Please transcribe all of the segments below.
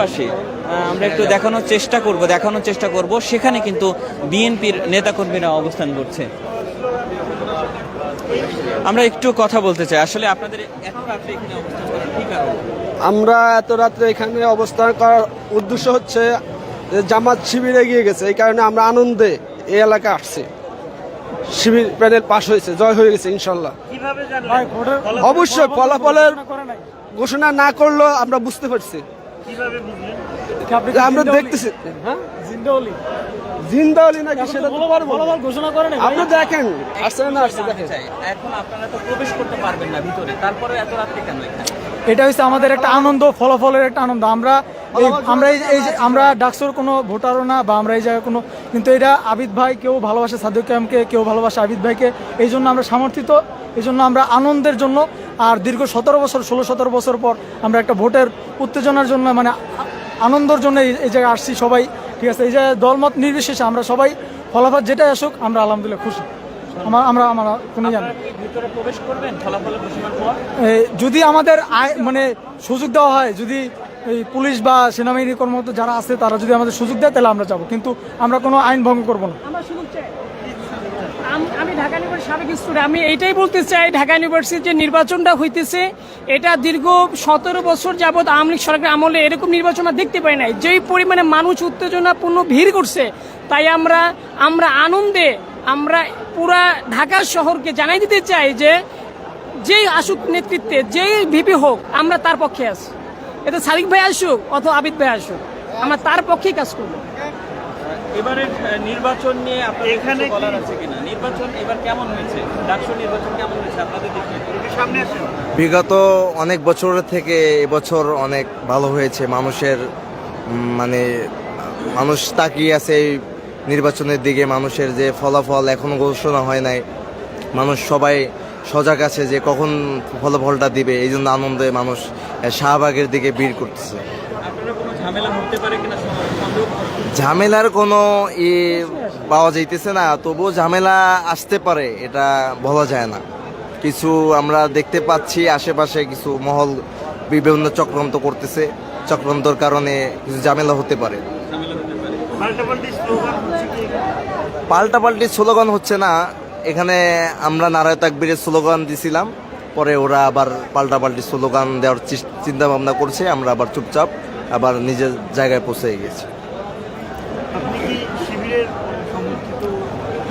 পাশে আমরা একটু দেখানোর চেষ্টা করব দেখানোর চেষ্টা করব। সেখানে কিন্তু বিএনপির নেতাকর্মীরা অবস্থান করছে। আমরা একটু কথা বলতে চাই। আসলে আপনাদের এত রাত্রে এখানে অবস্থান করার কি কারণ? আমরা এত রাত্রে এখানে অবস্থান করার উদ্দেশ্য হচ্ছে যে জামাত শিবির এগিয়ে গেছে। এই কারণে আমরা আনন্দে এই এলাকায় আসছি। শিবির প্যানেল পাশ হয়েছে জয় হয়ে গেছে ইনশাল্লাহ। অবশ্যই ফলাফলের ঘোষণা না করলেও আমরা বুঝতে পারছি। আমরা দেখতেছি। হ্যাঁ? জিন্দাওয়ালি নাকি সেটা না। ঘোষণা আপনি দেখেন আসছে না আসছে দেখেন। এখন আপনারা তো প্রবেশ করতে পারবেন না ভিতরে তারপরে এত রাত্রে কেন এখানে? এটা হচ্ছে আমাদের একটা আনন্দ ফলাফলের একটা আনন্দ। আমরা এই আমরা এই এই যে আমরা ডাকসুর কোনো ভোটারও না বা আমরা এই জায়গায় কোনো কিন্তু এটা আবিদ ভাই কেউ ভালোবাসে সাদিক কামকে কেউ ভালোবাসে আবিদ ভাইকে। এই জন্য আমরা সমর্থিত এই জন্য আমরা আনন্দের জন্য আর দীর্ঘ সতেরো বছর ষোলো সতেরো বছর পর আমরা একটা ভোটের উত্তেজনার জন্য মানে আনন্দর জন্য এই- এই জায়গায় আসছি সবাই ঠিক আছে? এই জায়গায় দলমত নির্বিশেষে আমরা সবাই ফলাফল যেটাই আসুক আমরা আলহামদুলিল্লাহ খুশি। আমার আমরা আমরা কোনো জানি যদি আমাদের মানে সুযোগ দেওয়া হয় যদি এই পুলিশ বা সেনাবাহিনী কর্মরত যারা আছে তারা যদি আমাদের সুযোগ দেয় তাহলে আমরা যাব। কিন্তু আমরা কোনো আইন ভঙ্গ করব না। আমার সুযোগ চাই। আম- ঢাকা ইউনিভার্সিটির সাবেক স্টুডেন্ট আমি এইটাই বলতে চাই ঢাকা ইউনিভার্সিটির যে নির্বাচনটা হইতেছে, এটা দীর্ঘ সতেরো বছর যাবৎ আওয়ামী লীগ সরকার আমলে এরকম নির্বাচন আমরা দেখতে পাই নাই। যেই পরিমাণে মানুষ উত্তেজনাপূর্ণ, ভিড় করছে, তাই আমরা আমরা আনন্দে আমরা পুরা ঢাকা শহরকে জানাই দিতে চাই যে, যেই আসুক নেতৃত্বে, যেই ভিপি হোক, আমরা তার পক্ষে আছি। এটা সাদিক ভাই আসুক অথবা আবিদ ভাই আসুক, আমরা তার পক্ষেই কাজ করব। এবারের নির্বাচন নিয়ে আপনাদের এখানে বলার আছে কিনা? নির্বাচন এবার কেমন হয়েছে? ডাকসু নির্বাচন কেমন হয়েছে? আপনাদের দিকে সামনে আসেন। বিগত অনেক বছর থেকে এবছর অনেক ভালো হয়েছে। মানুষের মানে মানুষ তাকিয়ে আছে এই নির্বাচনের দিকে। মানুষের যে ফলাফল এখনও ঘোষণা হয় নাই। মানুষ সবাই সজাগ আছে যে কখন ফলাফলটা দিবে। এই জন্য আনন্দে মানুষ শাহবাগের দিকে ভিড় করতেছে। আপনারা কোনো ঝামেলা হতে পারে কিনা? সন্দেহ ঝামেলার কোনো ই পাওয়া যাইতেছে না, তবুও ঝামেলা আসতে পারে, এটা বলা যায় না। কিছু আমরা দেখতে পাচ্ছি, আশেপাশে কিছু মহল বিভিন্ন চক্রান্ত করতেছে, চক্রান্তর কারণে কিছু ঝামেলা হতে পারে। পারে পাল্টাপাল্টি স্লোগান হচ্ছে না, এখানে আমরা নারায় তাকবীরের স্লোগান দিছিলাম, পরে ওরা আবার পাল্টাপাল্টি স্লোগান দেওয়ার চিন্তা ভাবনা করছে, আমরা আবার চুপচাপ আবার নিজের জায়গায় পৌঁছে গেছি।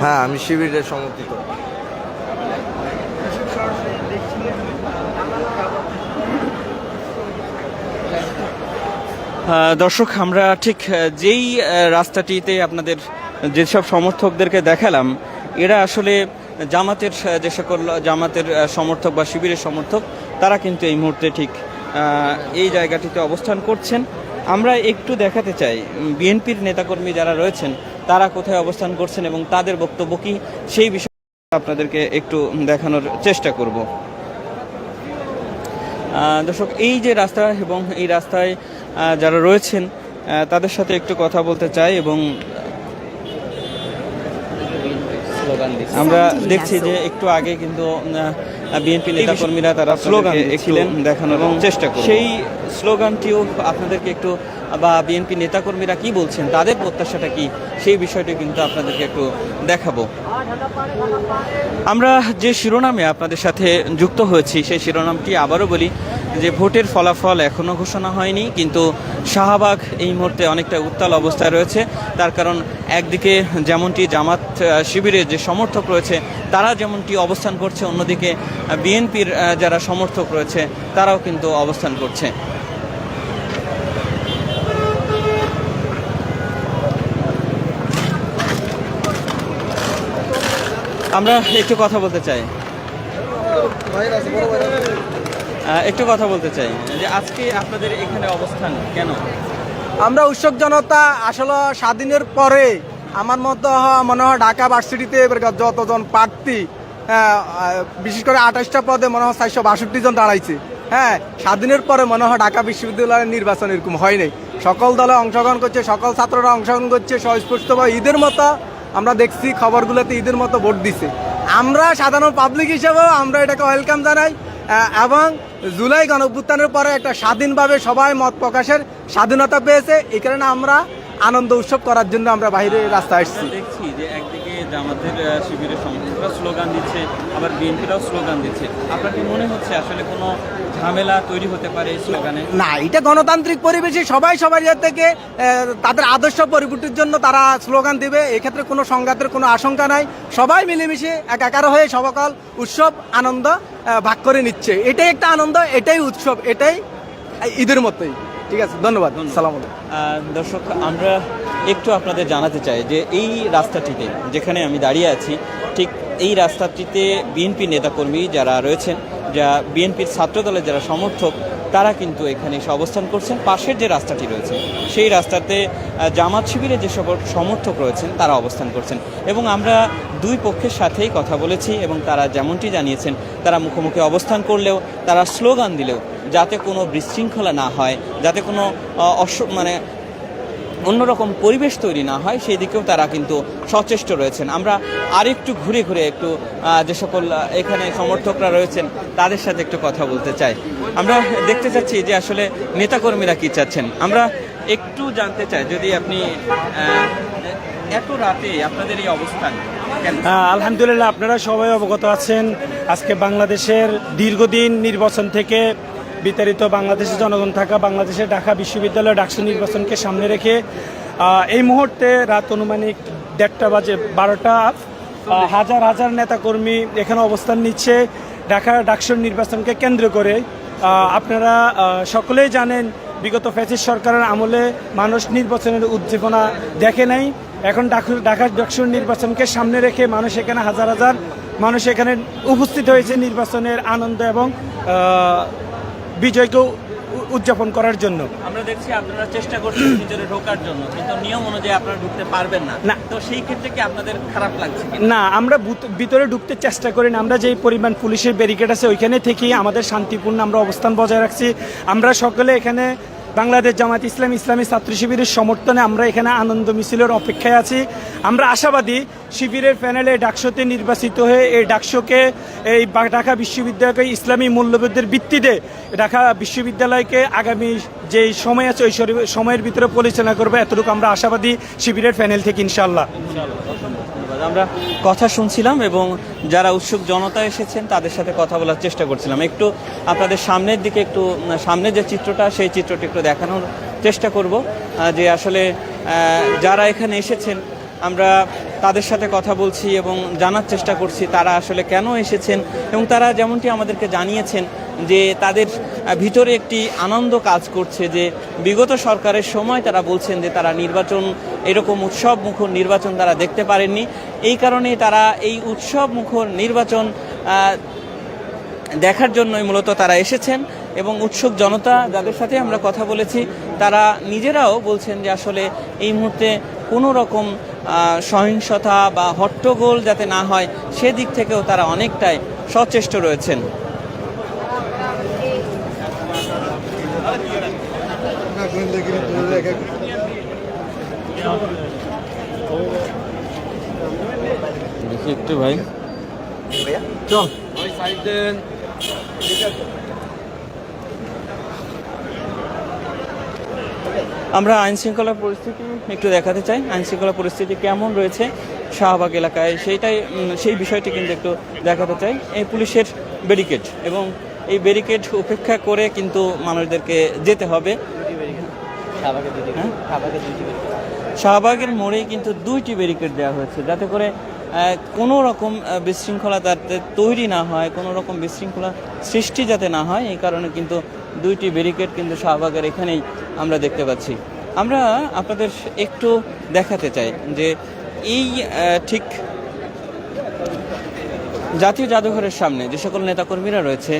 হ্যাঁ আমি শিবিরের সমর্থিত। দর্শক আমরা ঠিক যেই রাস্তাটিতে আপনাদের যেসব সমর্থকদেরকে দেখালাম এরা আসলে জামাতের যে সকল জামাতের সমর্থক বা শিবিরের সমর্থক তারা কিন্তু এই মুহূর্তে ঠিক এই জায়গাটিতে অবস্থান করছেন। আমরা একটু দেখাতে চাই বিএনপির নেতাকর্মী যারা রয়েছেন তারা কোথায় অবস্থান করছেন এবং তাদের বক্তব্য কি? সেই বিষয়ে আপনাদেরকে একটু দেখানোর চেষ্টা করব। দর্শক এই যে রাস্তা এবং এই রাস্তায় যারা রয়েছেন তাদের সাথে একটু কথা বলতে চাই এবং আমরা দেখছি যে একটু আগে কিন্তু বিএনপি নেতাকর্মীরা তারা স্লোগান ছিলেন দেখানোর চেষ্টা করি সেই স্লোগানটিও আপনাদেরকে একটু বা বিএনপি নেতাকর্মীরা কি বলছেন, তাদের প্রত্যাশাটা কি? সেই বিষয়টি কিন্তু আপনাদেরকে একটু দেখাবো। আমরা যে শিরোনামে আপনাদের সাথে যুক্ত হয়েছি, সেই শিরোনামটি আবারও বলি যে ভোটের ফলাফল এখনও ঘোষণা হয়নি, কিন্তু শাহবাগ এই মুহূর্তে অনেকটা উত্তাল অবস্থায় রয়েছে। তার কারণ একদিকে যেমনটি জামাত শিবিরের যে সমর্থক রয়েছে, তারা যেমনটি অবস্থান করছে, অন্যদিকে বিএনপির যারা সমর্থক রয়েছে, তারাও কিন্তু অবস্থান করছে। আমরা একটু কথা বলতে চাই। একটু কথা বলতে চাই। যে আজকে আপনাদের এখানে অবস্থান কেন? আমরা উৎসব জনতা আসলে স্বাধীনের পরে আমার মতো মনে হয় ঢাকা ভার্সিটিতে যতজন প্রার্থী হ্যাঁ, বিশেষ করে আঠাশটা পদে মনে হয় চারশো বাষট্টি জন দাঁড়াইছে। হ্যাঁ স্বাধীনের পরে মনে হয় ঢাকা বিশ্ববিদ্যালয়ের নির্বাচন এরকম হয়নি সকল দলে অংশগ্রহণ করছে সকল ছাত্ররা অংশগ্রহণ করছে স্বস্পষ্টভাবে ঈদের মতো আমরা দেখছি খবরগুলোতে ঈদের মতো ভোট দিছে। আমরা সাধারণ পাবলিক হিসেবেও আমরা এটাকে ওয়েলকাম জানাই এবং জুলাই গণঅভ্যুত্থানের পরে একটা স্বাধীনভাবে সবাই মত প্রকাশের স্বাধীনতা পেয়েছে এই কারণে আমরা আনন্দ উৎসব করার জন্য আমরা বাইরে রাস্তায় আসছি। দেখছি যে একদিকে জামাতের শিবিরের সমর্থকরা স্লোগান দিচ্ছে আবার বিএনপিরাও স্লোগান দিচ্ছে। আপনার কি মনে হচ্ছে আসলে কোনো ঝামেলা তৈরি হতে পারে এই স্লোগানে? না এটা গণতান্ত্রিক পরিবেশে সবাই সবার ইয়ে থেকে তাদের আদর্শ পরিবর্তির জন্য তারা স্লোগান দেবে। এক্ষেত্রে কোনো সংঘাতের কোনো আশঙ্কা নাই। সবাই মিলেমিশে একাকার হয়ে সবকাল উৎসব আনন্দ ভাগ করে নিচ্ছে। এটাই একটা আনন্দ এটাই উৎসব এটাই ঈদের মতোই। ঠিক আছে ধন্যবাদ। সালাম দর্শক আমরা একটু আপনাদের জানাতে চাই যে এই রাস্তাটিতে যেখানে আমি দাঁড়িয়ে আছি ঠিক এই রাস্তাটিতে বিএনপি নেতাকর্মী যারা রয়েছেন যা বিএনপির ছাত্রদলের যারা সমর্থক, তারা কিন্তু এখানে এসে অবস্থান করছেন। পাশের যে রাস্তাটি রয়েছে, সেই রাস্তাতে জামাত শিবিরে যে সকল সমর্থক রয়েছেন, তারা অবস্থান করছেন। এবং আমরা দুই পক্ষের সাথেই কথা বলেছি এবং তারা যেমনটি জানিয়েছেন, তারা মুখোমুখি অবস্থান করলেও, তারা স্লোগান দিলেও, যাতে কোনো বিশৃঙ্খলা না হয়, যাতে কোনো অস মানে অন্যরকম পরিবেশ তৈরি না হয়, সেই দিকেও তারা কিন্তু সচেষ্ট রয়েছেন। আমরা আরেকটু ঘুরে ঘুরে একটু যে সকল এখানে সমর্থকরা রয়েছেন, তাদের সাথে একটু কথা বলতে চাই। আমরা দেখতে চাচ্ছি যে আসলে নেতাকর্মীরা কি চাচ্ছেন? আমরা একটু জানতে চাই, যদি আপনি এত রাতে আপনাদের এই অবস্থান আলহামদুলিল্লাহ, আপনারা সবাই অবগত আছেন। আজকে বাংলাদেশের দীর্ঘদিন নির্বাচন থেকে বিতাড়িত বাংলাদেশের জনগণ থাকা বাংলাদেশের ঢাকা বিশ্ববিদ্যালয় ডাকসু নির্বাচনকে সামনে রেখে এই মুহূর্তে রাত অনুমানিক দেড়টা বাজে বারোটা হাজার হাজার নেতাকর্মী এখানে অবস্থান নিচ্ছে ঢাকা ডাকসুর নির্বাচনকে কেন্দ্র করে। আপনারা সকলেই জানেন বিগত ফ্যাসিস সরকারের আমলে মানুষ নির্বাচনের উদ্দীপনা দেখে নাই। এখন ঢাকা ডাকসুর নির্বাচনকে সামনে রেখে মানুষ এখানে হাজার হাজার মানুষ এখানে উপস্থিত হয়েছে নির্বাচনের আনন্দ এবং বিজয়কে উদযাপন করার জন্য। আমরা দেখছি আপনারা চেষ্টা করছেন ভিতরে ঢোকার জন্য কিন্তু নিয়ম অনুযায়ী আপনারা ঢুকতে পারবেন না। না। তো সেই ক্ষেত্রে কি আপনাদের খারাপ লাগছে না আমরা ভিতরে ঢুকতে চেষ্টা করি না। আমরা যেই পরিমাণ পুলিশের ব্যারিকেড আছে ওইখানে থেকেই আমাদের শান্তিপূর্ণ আমরা অবস্থান বজায় রাখছি। আমরা সকলে এখানে বাংলাদেশ জামাত ইসলাম ইসলামী ছাত্র শিবিরের সমর্থনে আমরা এখানে আনন্দ মিছিলের অপেক্ষায় আছি আমরা আশাবাদী শিবিরের প্যানেলে ডাকশোতে নির্বাচিত হয়ে এই ডাকশোকে এই ঢাকা বিশ্ববিদ্যালয়কে ইসলামী মূল্যবোধের ভিত্তিতে ঢাকা বিশ্ববিদ্যালয়কে আগামী যে সময় আছে, ওই সময়ের ভিতরে পরিচালনা করবে, এতটুকু আমরা আশাবাদী শিবিরের প্যানেল থেকে ইনশাল্লাহ। আমরা কথা শুনছিলাম এবং যারা উৎসুক জনতা এসেছেন, তাদের সাথে কথা বলার চেষ্টা করছিলাম। একটু আপনাদের সামনের দিকে একটু সামনে সামনের যে চিত্রটা, সেই চিত্রটি একটু দেখানোর চেষ্টা করব। যে আসলে যারা এখানে এসেছেন, আমরা তাদের সাথে কথা বলছি এবং জানার চেষ্টা করছি তারা আসলে কেন এসেছেন এবং তারা যেমনটি আমাদেরকে জানিয়েছেন যে তাদের ভিতরে একটি আনন্দ কাজ করছে যে বিগত সরকারের সময় তারা বলছেন যে তারা নির্বাচন, এরকম উৎসব মুখর নির্বাচন তারা দেখতে পারেননি। এই কারণে তারা এই উৎসব মুখর নির্বাচন দেখার জন্যই মূলত তারা এসেছেন এবং উৎসুক জনতা যাদের সাথে আমরা কথা বলেছি, তারা নিজেরাও বলছেন যে আসলে এই মুহূর্তে কোনো রকম সহিংসতা বা হট্টগোল যাতে না হয় সেদিক থেকেও তারা অনেকটাই সচেষ্ট রয়েছেন। দেখি একটু ভাই। চল আমরা আইন শৃঙ্খলা পরিস্থিতি একটু দেখাতে চাই। আইন শৃঙ্খলা পরিস্থিতি কেমন রয়েছে শাহবাগ এলাকায় সেইটাই সেই বিষয়টি কিন্তু একটু দেখাতে চাই। এই পুলিশের ব্যারিকেড এবং এই ব্যারিকেড উপেক্ষা করে কিন্তু মানুষদেরকে যেতে হবে। হ্যাঁ? শাহবাগের মোড়েই কিন্তু দুইটি ব্যারিকেড দেওয়া হয়েছে যাতে করে কোনো রকম বিশৃঙ্খলা যাতে তৈরি না হয় কোনো রকম বিশৃঙ্খলা সৃষ্টি যাতে না হয় এই কারণে কিন্তু দুইটি ব্যারিকেড কিন্তু শাহবাগের এখানেই আমরা দেখতে পাচ্ছি। আমরা আপনাদের একটু দেখাতে চাই যে এই ঠিক জাতীয় জাদুঘরের সামনে যে সকল নেতাকর্মীরা রয়েছে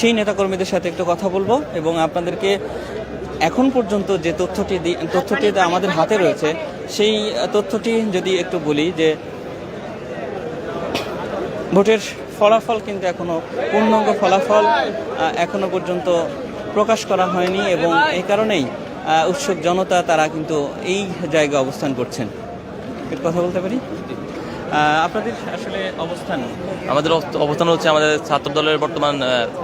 সেই নেতাকর্মীদের সাথে একটু কথা বলব এবং আপনাদেরকে এখন পর্যন্ত যে তথ্যটি তথ্যটি আমাদের হাতে রয়েছে, সেই তথ্যটি যদি একটু বলি যে ভোটের ফলাফল কিন্তু এখনও পূর্ণাঙ্গ ফলাফল আহ, এখনও পর্যন্ত প্রকাশ করা হয়নি এবং এই কারণেই উৎসুক জনতা তারা কিন্তু এই জায়গায় অবস্থান করছেন। কথা বলতে পারি? আপনাদের আসলে অবস্থান? আমাদের অবস্থ- অবস্থান হচ্ছে আমাদের ছাত্র দলের বর্তমান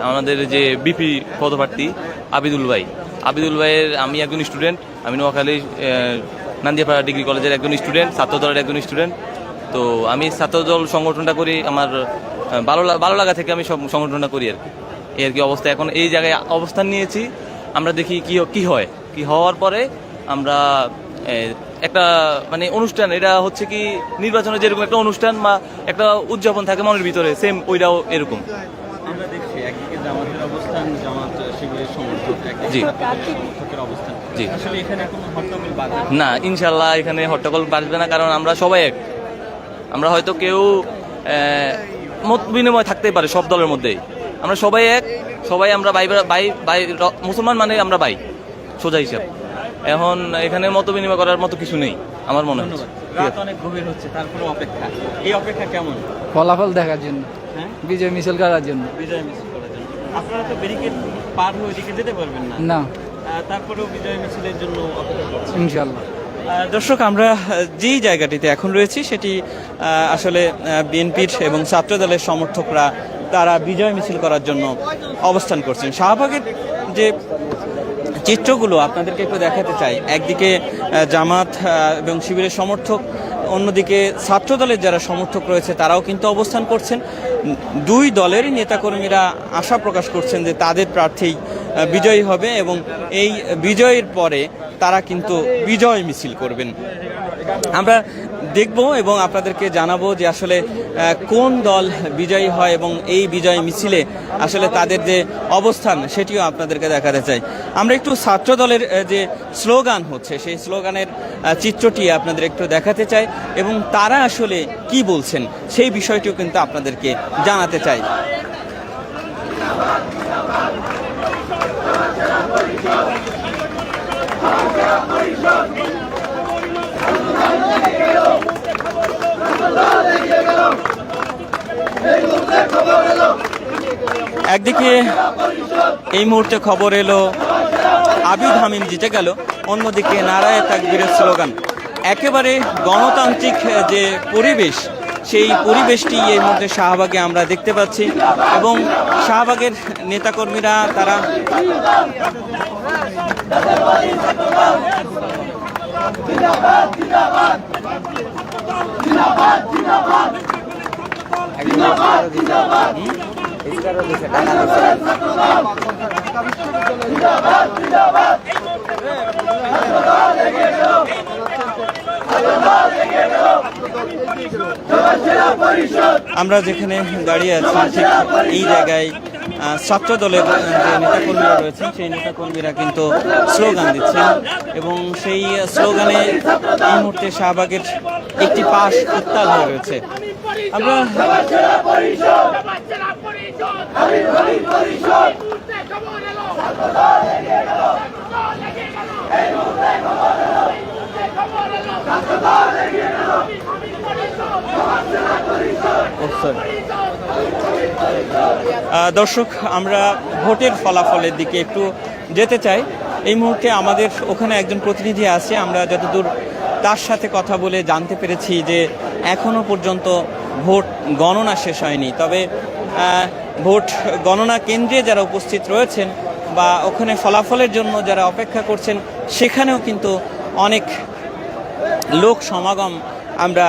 আমাদের যে বিপি পদপ্রার্থী আবিদুল ভাই। আবিদুল ভাইয়ের আমি একজন স্টুডেন্ট আমি নোয়াখালী নান্দিয়াপাড়া ডিগ্রি কলেজের একজন স্টুডেন্ট ছাত্র দলের একজন স্টুডেন্ট। তো আমি ছাত্র দল সংগঠনটা করি আমার ভালো ভালো লাগা থেকে আমি সব সংগঠনটা করি আর কি। এই আর কি অবস্থা। এখন এই জায়গায় অবস্থান নিয়েছি। আমরা দেখি কি কি হয়। কি হওয়ার পরে আমরা একটা মানে অনুষ্ঠান এটা হচ্ছে কি নির্বাচনে যেরকম একটা অনুষ্ঠান বা একটা উদযাপন থাকে মনের ভিতরে সেম ওইটাও এরকম। আমরা দেখছি একদিকে জামাতের অবস্থান জামাত শিবিরের সমর্থক জি। অবস্থান। জি। আসলে এখানে কোনো হট্টগোল বাধা না ইনশাল্লাহ এখানে হট্টগোল বাড়বে না কারণ আমরা সবাই এক। আমরা হয়তো কেউ মত বিনিময় থাকতেই পারে সব দলের মধ্যেই। আমরা সবাই এক সবাই আমরা ভাই ভাই ভাই মুসলমান মানে আমরা ভাই সোজা হিসাব। এখন এখানে মত বিনিময় করার মতো কিছু নেই আমার মনে হয় রাত অনেক গভীর হচ্ছে তারপরে অপেক্ষা। এই অপেক্ষা কেমন? ফলাফল দেখার জন্য হ্যাঁ? বিজয় মিছিল করার জন্য। বিজয় মিছিল করার জন্য। আপনারা তো ব্যারিকেড পার হয়ে ওইদিকে যেতে পারবেন না। না। তারপরেও বিজয় মিছিলের জন্য অপেক্ষা দর্শক, আমরা যেই জায়গাটিতে এখন রয়েছি, সেটি আসলে বিএনপির এবং ছাত্রদলের সমর্থকরা, তারা বিজয় মিছিল করার জন্য অবস্থান করছেন। শাহবাগের যে চিত্রগুলো আপনাদেরকে একটু দেখাতে চাই। একদিকে জামাত এবং শিবিরের সমর্থক, অন্যদিকে ছাত্রদলের যারা সমর্থক রয়েছে, তারাও কিন্তু অবস্থান করছেন। দুই দলেরই নেতাকর্মীরা আশা প্রকাশ করছেন যে তাদের প্রার্থী বিজয়ী হবে এবং এই বিজয়ের পরে তারা কিন্তু বিজয় মিছিল করবেন। আমরা দেখব এবং আপনাদেরকে জানাব যে আসলে কোন দল বিজয়ী হয় এবং এই বিজয় মিছিলে আসলে তাদের যে অবস্থান সেটিও আপনাদেরকে দেখাতে চাই। আমরা একটু ছাত্র দলের যে স্লোগান হচ্ছে, সেই স্লোগানের চিত্রটি আপনাদের একটু দেখাতে চাই এবং তারা আসলে কি বলছেন সেই বিষয়টিও কিন্তু আপনাদেরকে জানাতে চাই। একদিকে এই মুহূর্তে খবর এলো আবিদ হামিম জিতে গেল, অন্যদিকে নারায় তাকবীরের স্লোগান। একেবারে গণতান্ত্রিক যে পরিবেশ, সেই পরিবেশটি এই মুহূর্তে শাহবাগে আমরা দেখতে পাচ্ছি এবং শাহবাগের নেতাকর্মীরা, তারা আমরা যেখানে দাঁড়িয়ে আছি ঠিক এই জায়গায় ছাত্র দলের যে নেতাকর্মীরা রয়েছেন সেই নেতাকর্মীরা কিন্তু স্লোগান দিচ্ছেন এবং সেই স্লোগানে এই মুহূর্তে শাহবাগের একটি পাশ উত্তাল হয়ে রয়েছে আমরা ও, sorry। দর্শক, আমরা ভোটের ফলাফলের দিকে একটু যেতে চাই। এই মুহূর্তে আমাদের ওখানে একজন প্রতিনিধি আছে। আমরা যতদূর তার সাথে কথা বলে জানতে পেরেছি যে এখনও পর্যন্ত ভোট গণনা শেষ হয়নি। তবে ভোট গণনা কেন্দ্রে যারা উপস্থিত রয়েছেন বা ওখানে ফলাফলের জন্য যারা অপেক্ষা করছেন, সেখানেও কিন্তু অনেক লোক সমাগম আমরা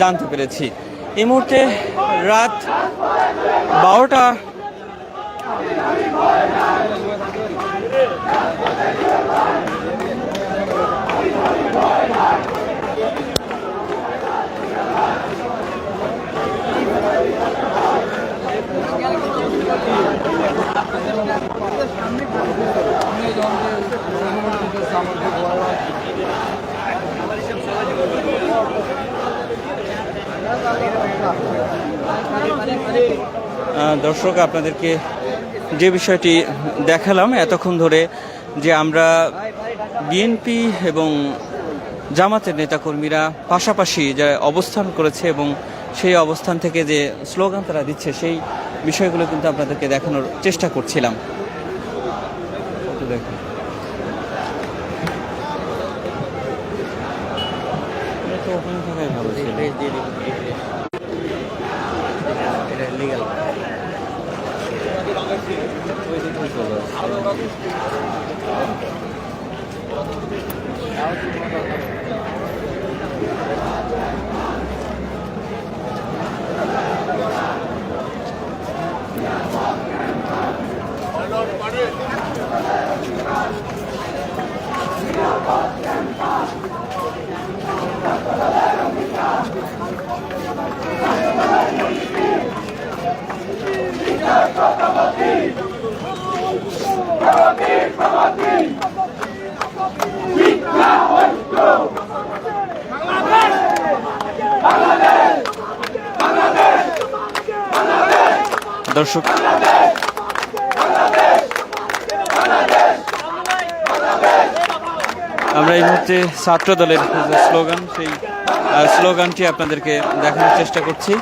জানতে পেরেছি। এই মুহূর্তে রাত বারোটা। দর্শক, আপনাদেরকে যে বিষয়টি দেখালাম এতক্ষণ ধরে যে আমরা বিএনপি এবং জামাতের নেতাকর্মীরা পাশাপাশি যে অবস্থান করেছে এবং সেই অবস্থান থেকে যে স্লোগান তারা দিচ্ছে, সেই বিষয়গুলো কিন্তু আপনাদেরকে দেখানোর চেষ্টা করছিলাম দেখুন। এটা তো ওখানে থাকাই ভালো। ভালো ছিল দর্শক আমরা এই মুহূর্তে ছাত্র দলের যে স্লোগান সেই স্লোগানটি আপনাদেরকে দেখানোর চেষ্টা করছি।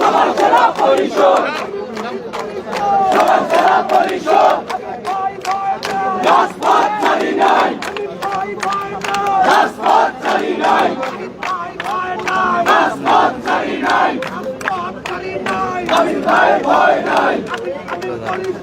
সবার সেরা পরিষদ সবার সেরা পরিষদ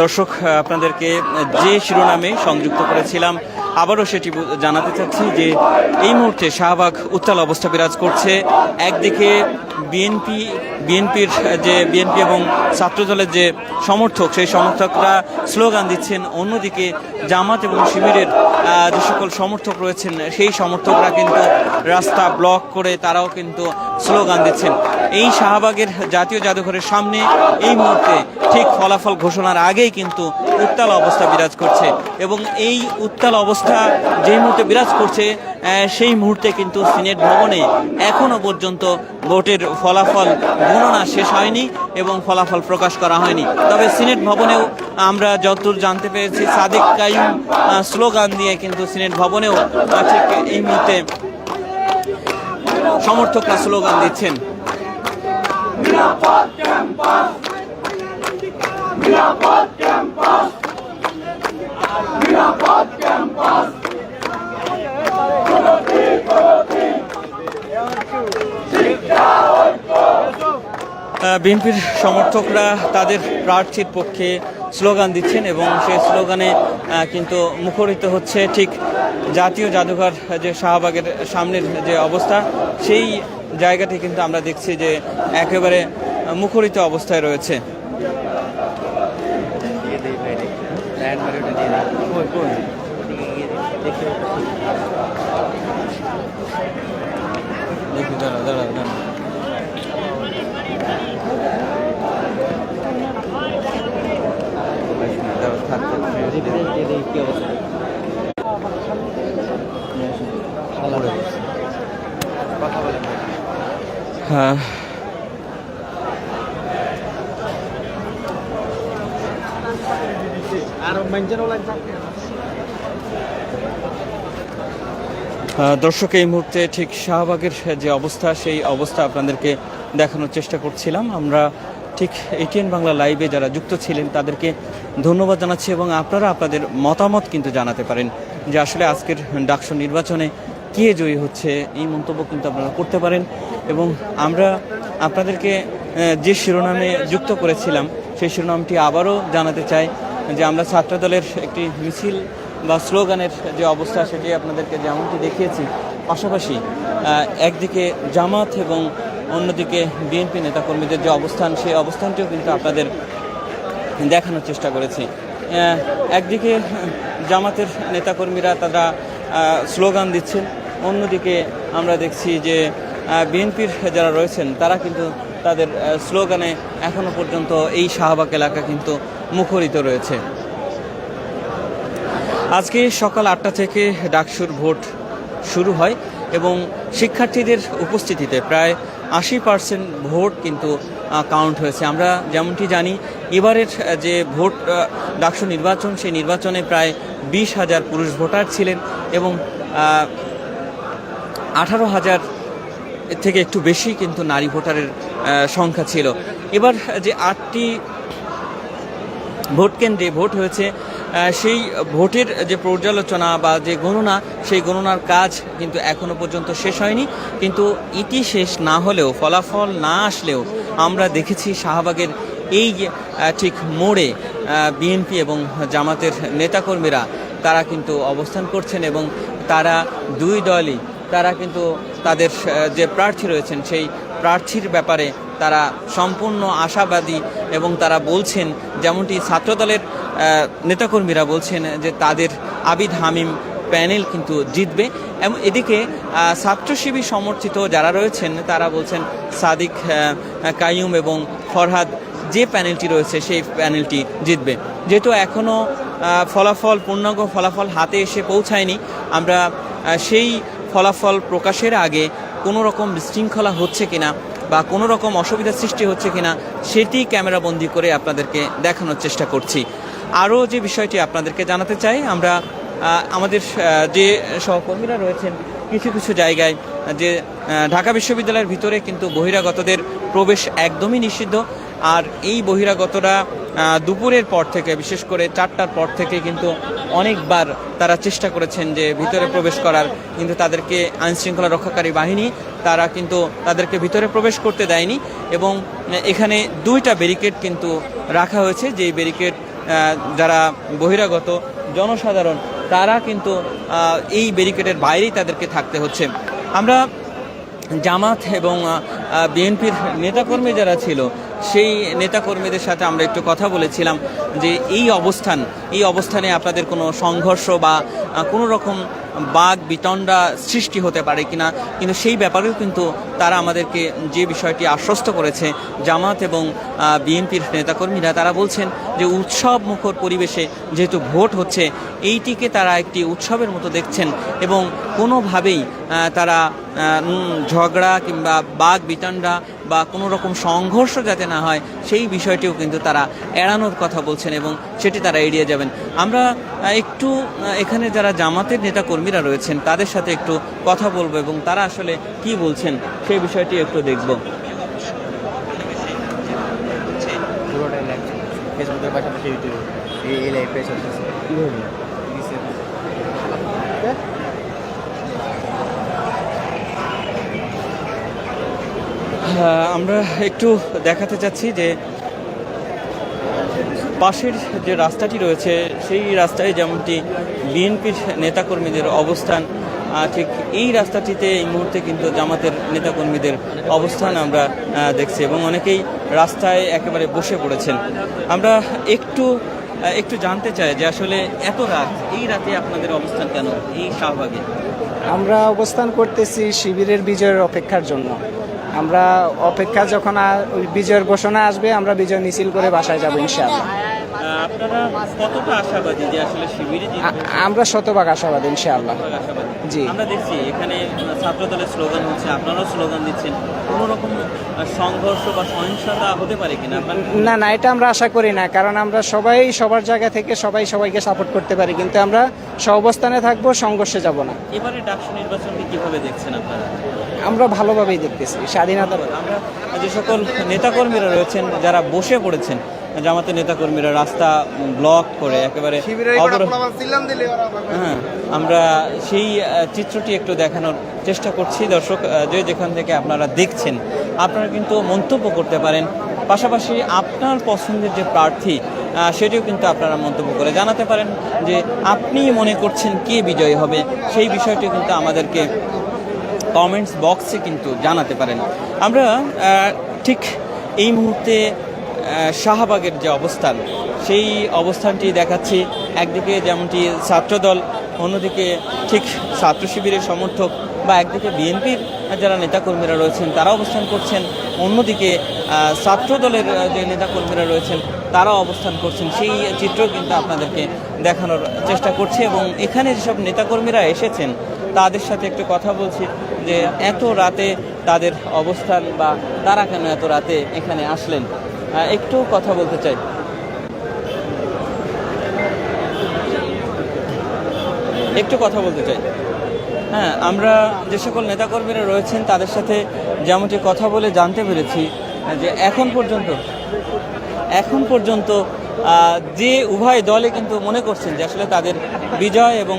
দর্শক আপনাদেরকে যে শিরোনামে সংযুক্ত করেছিলাম, আবারও সেটি জানাতে চাচ্ছি যে এই মুহূর্তে শাহবাগ উত্তাল অবস্থা বিরাজ করছে। একদিকে বিএনপি, বিএনপির যে বিএনপি এবং ছাত্রদলের যে সমর্থক, সেই সমর্থকরা স্লোগান দিচ্ছেন। অন্যদিকে জামাত এবং শিবিরের যে সকল সমর্থক রয়েছেন, সেই সমর্থকরা কিন্তু রাস্তা ব্লক করে তারাও কিন্তু স্লোগান দিচ্ছেন। এই শাহবাগের জাতীয় জাদুঘরের সামনে এই মুহূর্তে ঠিক ফলাফল ঘোষণার আগেই কিন্তু উত্তাল অবস্থা বিরাজ করছে এবং এই উত্তাল অবস্থা যেই মুহূর্তে বিরাজ করছে সেই মুহূর্তে কিন্তু সিনেট ভবনে এখনও পর্যন্ত ভোটের ফলাফল গণনা শেষ হয়নি এবং ফলাফল প্রকাশ করা হয়নি। তবে সিনেট ভবনেও আমরা যতদূর জানতে পেরেছি, সাদেক কাইম স্লোগান দিয়ে কিন্তু সিনেট ভবনেও ঠিক এই মুহূর্তে সমর্থকরা স্লোগান দিচ্ছেন। বিএনপির সমর্থকরা তাদের প্রার্থীর পক্ষে স্লোগান দিচ্ছেন এবং সেই স্লোগানে কিন্তু মুখরিত হচ্ছে ঠিক জাতীয় জাদুঘর, যে শাহবাগের সামনের যে অবস্থা, সেই জায়গাটি কিন্তু আমরা দেখছি যে একেবারে মুখরিত অবস্থায় রয়েছে। দাঁড়া দাঁড়া দাঁড়া হ্যাঁ। দর্শক, এই মুহূর্তে ঠিক শাহবাগের যে অবস্থা, সেই অবস্থা আপনাদেরকে দেখানোর চেষ্টা করছিলাম। আমরা ঠিক এটিএন বাংলা লাইভে যারা যুক্ত ছিলেন, তাদেরকে ধন্যবাদ জানাচ্ছি এবং আপনারা আপনাদের মতামত কিন্তু জানাতে পারেন যে আসলে আজকের ডাকসু নির্বাচনে কে জয়ী হচ্ছে, এই মন্তব্য কিন্তু আপনারা করতে পারেন এবং আমরা আপনাদেরকে যে শিরোনামে যুক্ত করেছিলাম, সেই শিরোনামটি আবারও জানাতে চাই যে আমরা ছাত্রদলের একটি মিছিল বা স্লোগানের যে অবস্থা, সেটি আপনাদেরকে যেমনটি দেখিয়েছি, পাশাপাশি একদিকে জামাত এবং অন্যদিকে বিএনপি নেতাকর্মীদের যে অবস্থান, সেই অবস্থানটিও কিন্তু আপনাদের দেখানোর চেষ্টা করেছি। একদিকে জামাতের নেতাকর্মীরা তারা স্লোগান দিচ্ছেন, অন্যদিকে আমরা দেখছি যে বিএনপির যারা রয়েছেন, তারা কিন্তু তাদের স্লোগানে এখনও পর্যন্ত এই শাহবাগ এলাকা কিন্তু মুখরিত রয়েছে। আজকে সকাল আটটা থেকে ডাকসুর ভোট শুরু হয় এবং শিক্ষার্থীদের উপস্থিতিতে প্রায় আশি পার্সেন্ট ভোট কিন্তু কাউন্ট হয়েছে। আমরা যেমনটি জানি এবারের যে ভোট ডাকসু নির্বাচন, সেই নির্বাচনে প্রায় বিশ হাজার পুরুষ ভোটার ছিলেন এবং আঠারো হাজার থেকে একটু বেশি কিন্তু নারী ভোটারের সংখ্যা ছিল। এবার যে আটটি ভোট কেন্দ্রে ভোট হয়েছে সেই ভোটের যে পর্যালোচনা বা যে গণনা, সেই গণনার কাজ কিন্তু এখনও পর্যন্ত শেষ হয়নি। কিন্তু ইতি শেষ না হলেও, ফলাফল না আসলেও আমরা দেখেছি শাহবাগের এই ঠিক মোড়ে বিএনপি এবং জামাতের নেতাকর্মীরা তারা কিন্তু অবস্থান করছেন এবং তারা দুই দলই তারা কিন্তু তাদের যে প্রার্থী রয়েছেন সেই প্রার্থীর ব্যাপারে তারা সম্পূর্ণ আশাবাদী এবং তারা বলছেন যেমনটি ছাত্রদলের নেতাকর্মীরা বলছেন যে তাদের আবিদ হামিম প্যানেল কিন্তু জিতবে। এবং এদিকে আহ, ছাত্র শিবির সমর্থিত যারা রয়েছেন তারা বলছেন সাদিক কাইয়ুম এবং ফরহাদ যে প্যানেলটি রয়েছে, সেই প্যানেলটি জিতবে। যেহেতু এখনও ফলাফল, পূর্ণাঙ্গ ফলাফল হাতে এসে পৌঁছায়নি, আমরা সেই ফলাফল প্রকাশের আগে কোনো রকম বিশৃঙ্খলা হচ্ছে কিনা বা কোনো রকম অসুবিধার সৃষ্টি হচ্ছে কিনা, সেটি ক্যামেরাবন্দি করে আপনাদেরকে দেখানোর চেষ্টা করছি। আরও যে বিষয়টি আপনাদেরকে জানাতে চাই, আমরা আমাদের যে সহকর্মীরা রয়েছেন, কিছু কিছু জায়গায়, যে ঢাকা বিশ্ববিদ্যালয়ের ভিতরে কিন্তু বহিরাগতদের প্রবেশ একদমই নিষিদ্ধ। আর এই বহিরাগতরা দুপুরের পর থেকে, বিশেষ করে চারটার পর থেকে কিন্তু অনেকবার তারা চেষ্টা করেছেন যে ভিতরে প্রবেশ করার। কিন্তু তাদেরকে আইনশৃঙ্খলা রক্ষাকারী বাহিনী, তারা কিন্তু তাদেরকে ভিতরে প্রবেশ করতে দেয়নি এবং এখানে দুইটা ব্যারিকেড কিন্তু রাখা হয়েছে। যেই ব্যারিকেড যারা বহিরাগত, জনসাধারণ, তারা কিন্তু এই ব্যারিকেডের বাইরেই তাদেরকে থাকতে হচ্ছে। আমরা জামাত এবং বিএনপির নেতাকর্মী যারা ছিল সেই নেতাকর্মীদের সাথে আমরা একটু কথা বলেছিলাম যে এই অবস্থান, এই অবস্থানে আপনাদের কোনো সংঘর্ষ বা কোনো রকম বাঘ, বিতণ্ডা সৃষ্টি হতে পারে কিনা, কিন্তু সেই ব্যাপারেও কিন্তু তারা আমাদেরকে যে বিষয়টি আশ্বস্ত করেছে, জামাত এবং বিএনপির নেতাকর্মীরা, তারা বলছেন যে উৎসব মুখর পরিবেশে যেহেতু ভোট হচ্ছে, এইটিকে তারা একটি উৎসবের মতো দেখছেন এবং কোনোভাবেই তারা ঝগড়া কিংবা বাঘ, বিতণ্ডা বা কোনো রকম সংঘর্ষ যাতে না হয় সেই বিষয়টিও কিন্তু তারা এড়ানোর কথা বলছেন এবং সেটি তারা এড়িয়ে যাবেন। আমরা একটু এখানে যারা জামাতের নেতা কর্মীরা রয়েছেন তাদের সাথে একটু কথা বলব এবং তারা আসলে কি বলছেন সেই বিষয়টি একটু দেখব। ফেসবুকের পাশাপাশি ইউটিউবে। এই লাইফে আমরা একটু দেখাতে চাচ্ছি যে পাশের যে রাস্তাটি রয়েছে, সেই রাস্তায় যেমনটি বিএনপির নেতাকর্মীদের অবস্থান ঠিক এই রাস্তাটিতে এই মুহূর্তে কিন্তু জামাতের নেতাকর্মীদের অবস্থান আমরা দেখছি এবং অনেকেই রাস্তায় একেবারে বসে পড়েছেন। আমরা একটু একটু জানতে চাই যে আসলে এত রাত, এই রাতে আপনাদের অবস্থান কেন, এই শাহবাগে? আমরা অবস্থান করতেছি শিবিরের বিজয়ের অপেক্ষার জন্য। আমরা অপেক্ষা যখন বিজয়ের ঘোষণা আসবে আমরা বিজয় মিছিল করে বাসায় যাব ইনশাআল্লাহ। আমরা শতভাগ আশাবাদ ইনশাআল্লাহ। জি। আমরা দেখছি এখানে ছাত্র দলের স্লোগান হচ্ছে আপনারাও স্লোগান দিচ্ছেন। কোনো রকম সংঘর্ষ বা সহিংসতা হতে পারে কিনা? না না এটা আমরা আশা করি না কারণ আমরা সবাই সবার জায়গা থেকে সবাই সবাইকে সাপোর্ট করতে পারি কিন্তু আমরা সহাবস্থানে থাকব সংঘর্ষে যাব না। এবারে ডাকসু নির্বাচনকে কীভাবে দেখছেন আপনারা? আমরা ভালোভাবেই দেখতেছি স্বাধীনতা আমরা যে সকল নেতাকর্মীরা রয়েছেন যারা বসে পড়েছেন জামাতের নেতাকর্মীরা রাস্তা ব্লক করে একেবারে হ্যাঁ আমরা সেই চিত্রটি একটু দেখানোর চেষ্টা করছি। দর্শক যে যেখান থেকে আপনারা দেখছেন আপনারা কিন্তু মন্তব্য করতে পারেন। পাশাপাশি আপনার পছন্দের যে প্রার্থী সেটিও কিন্তু আপনারা মন্তব্য করে জানাতে পারেন যে আপনি মনে করছেন কে বিজয়ী হবে সেই বিষয়টি কিন্তু আমাদেরকে কমেন্টস বক্সে কিন্তু জানাতে পারেন। আমরা ঠিক এই মুহূর্তে শাহবাগের যে অবস্থান, সেই অবস্থানটি দেখাচ্ছি। একদিকে যেমনটি ছাত্রদল, অন্যদিকে ঠিক ছাত্র শিবিরের সমর্থক বা একদিকে বিএনপির যারা নেতাকর্মীরা রয়েছেন, তারা অবস্থান করছেন। অন্যদিকে ছাত্র দলের যে নেতাকর্মীরা রয়েছেন তারাও অবস্থান করছেন। সেই চিত্র কিন্তু আপনাদেরকে দেখানোর চেষ্টা করছে এবং এখানে যেসব নেতাকর্মীরা এসেছেন তাদের সাথে একটু কথা বলছি যে এত রাতে তাদের অবস্থান বা তারা কেন এত রাতে এখানে আসলেন? একটু কথা বলতে চাই। একটু কথা বলতে চাই। হ্যাঁ আমরা যে সকল নেতাকর্মীরা রয়েছেন, তাদের সাথে যেমনটি কথা বলে জানতে পেরেছি যে এখন পর্যন্ত এখন পর্যন্ত যে উভয় দলে কিন্তু মনে করছেন যে আসলে তাদের বিজয় এবং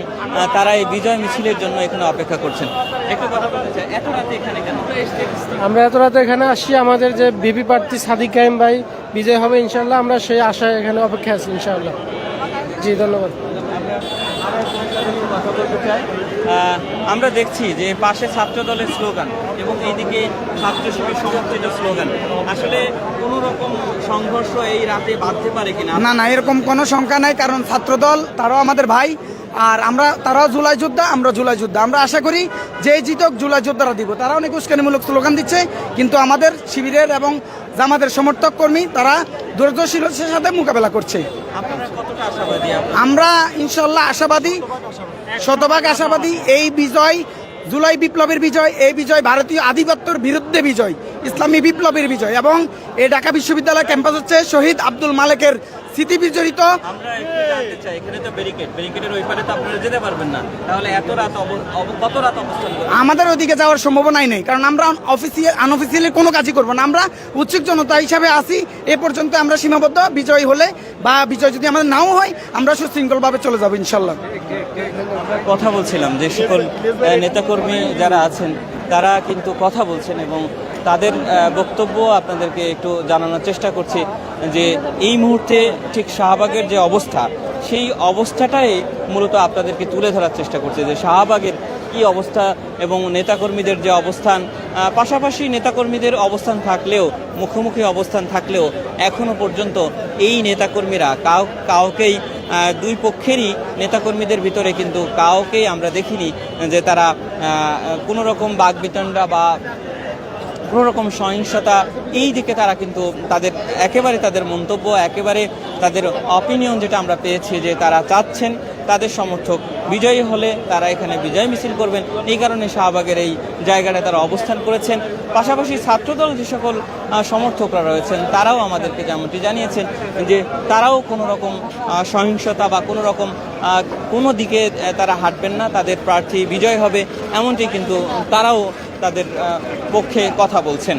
তারা এই বিজয় মিছিলের জন্য এখানে অপেক্ষা করছেন। একটু কথা বলতে চাই এত রাতে এখানে কেন? আমরা এত রাতে এখানে আসছি আমাদের যে বিপি প্রার্থী সাদিক কাইম ভাই বিজয় হবে ইনশাল্লাহ আমরা সেই আশায় এখানে অপেক্ষা আছি ইনশাআল্লাহ। জি ধন্যবাদ। কথা বলতে চাই। আহ, আমরা দেখছি যে পাশে ছাত্র দলের স্লোগান এবং এইদিকে ছাত্র শিবির সমর্থিত স্লোগান। আসলে কোনো রকম সংঘর্ষ এই রাতে বাঁধতে পারে কিনা? না না এরকম কোনো শঙ্কা নাই কারণ ছাত্রদল তারাও আমাদের ভাই আর আমরা তারাও জুলাই যোদ্ধা আমরা জুলাই যোদ্ধা। আমরা আশা করি যে জিতক জুলাই যোদ্ধারা দিব। তারা অনেক উস্কানিমূলক স্লোগান দিচ্ছে কিন্তু আমাদের শিবিরের এবং জামাতের সমর্থক কর্মী তারা ধৈর্যশীলতার সাথে মোকাবেলা করছে। আমরা ইনশাল্লাহ আশাবাদী। শতভাগ আশাবাদী এই বিজয়, জুলাই বিপ্লবের বিজয়, এই বিজয় ভারতীয় আধিপত্যর বিরুদ্ধে বিজয়, ইসলামী বিপ্লবের বিজয় এবং এই ঢাকা বিশ্ববিদ্যালয় ক্যাম্পাস হচ্ছে শহীদ আব্দুল মালেকের স্মৃতি বিজড়িত আমরা একটু জানতে চাই এখানে তো ব্যারিকেড ব্যারিকেডের ওই পারে তো আপনারা যেতে পারবেন না। তাহলে এত রাত কত রাত অবস্থান আমাদের ওদিকে যাওয়ার সম্ভাবনাই নেই কারণ আমরা অফিসিয়াল আনঅফিসিয়ালি কোনো কাজই করব না। আমরা উৎসুক জনতা হিসাবে আসি এ পর্যন্ত আমরা সীমাবদ্ধ। বিজয় হলে বা বিজয় যদি আমাদের নাও হয় আমরা সুশৃঙ্খলভাবে চলে যাব ইনশাল্লাহ কথা বলছিলাম যে সকল নেতাকর্মী যারা আছেন তারা কিন্তু কথা বলছেন এবং তাদের বক্তব্য আপনাদেরকে একটু জানানোর চেষ্টা করছি যে এই মুহূর্তে ঠিক শাহবাগের যে অবস্থা, সেই অবস্থাটাই মূলত আপনাদেরকে তুলে ধরার চেষ্টা করছে যে শাহবাগের কি অবস্থা এবং নেতাকর্মীদের যে অবস্থান পাশাপাশি নেতাকর্মীদের অবস্থান থাকলেও, মুখোমুখি অবস্থান থাকলেও এখনও পর্যন্ত এই নেতাকর্মীরা কাউ, কাউকেই দুই পক্ষেরই নেতাকর্মীদের ভিতরে কিন্তু কাউকেই আমরা দেখিনি যে তারা কোনো রকম বাগবিতণ্ডা বা কোনো রকম সহিংসতা, এই দিকে তারা কিন্তু তাদের, একেবারে তাদের মন্তব্য, একেবারে তাদের অপিনিয়ন যেটা আমরা পেয়েছি যে তারা চাচ্ছেন তাদের সমর্থক বিজয়ী হলে তারা এখানে বিজয় মিছিল করবেন। এই কারণে শাহবাগের এই জায়গাটায় তারা অবস্থান করেছেন। পাশাপাশি ছাত্রদল যে সকল সমর্থকরা রয়েছেন, তারাও আমাদেরকে যেমনটি জানিয়েছেন যে তারাও কোনো রকম সহিংসতা বা কোনো রকম কোনো দিকে তারা হাঁটবেন না, তাদের প্রার্থী বিজয় হবে, এমনটি কিন্তু তারাও তাদের পক্ষে কথা বলছেন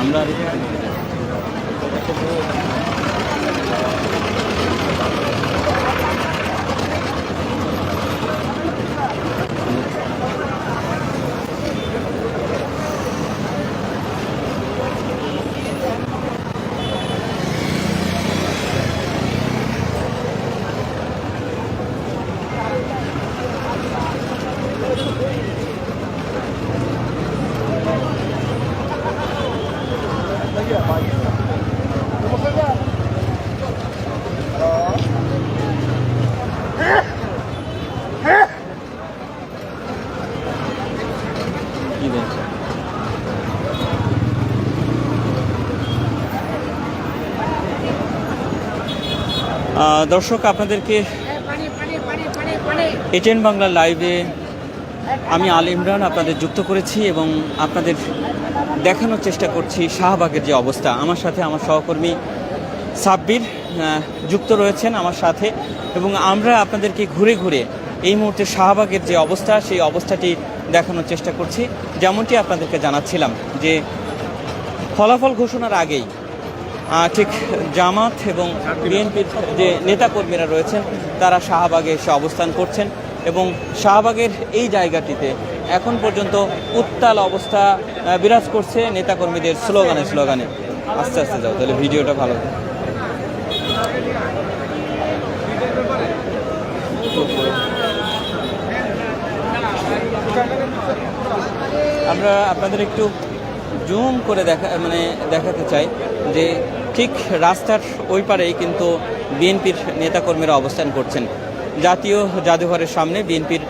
আমরা কি বলছে আহ, দর্শক, আপনাদেরকে এটেন বাংলা লাইভে আমি আল ইমরান আপনাদের যুক্ত করেছি এবং আপনাদের দেখানোর চেষ্টা করছি শাহবাগের যে অবস্থা। আমার সাথে আমার সহকর্মী সাব্বির যুক্ত রয়েছেন আমার সাথে এবং আমরা আপনাদেরকে ঘুরে ঘুরে এই মুহূর্তে শাহবাগের যে অবস্থা, সেই অবস্থাটি দেখানোর চেষ্টা করছি। যেমনটি আপনাদেরকে জানাচ্ছিলাম যে ফলাফল ঘোষণার আগেই ঠিক জামাত এবং বিএনপির যে নেতাকর্মীরা রয়েছেন, তারা শাহবাগে এসে অবস্থান করছেন এবং শাহবাগের এই জায়গাটিতে এখন পর্যন্ত উত্তাল অবস্থা বিরাজ করছে নেতাকর্মীদের স্লোগানে স্লোগানে। আস্তে আস্তে যাও, তাহলে ভিডিওটা ভালো আমরা আপনাদের একটু জুম করে দেখা মানে দেখাতে চাই যে ঠিক রাস্তার ওই পারেই কিন্তু বিএনপির নেতাকর্মীরা অবস্থান করছেন। জাতীয় জাদুঘরের সামনে বিএনপির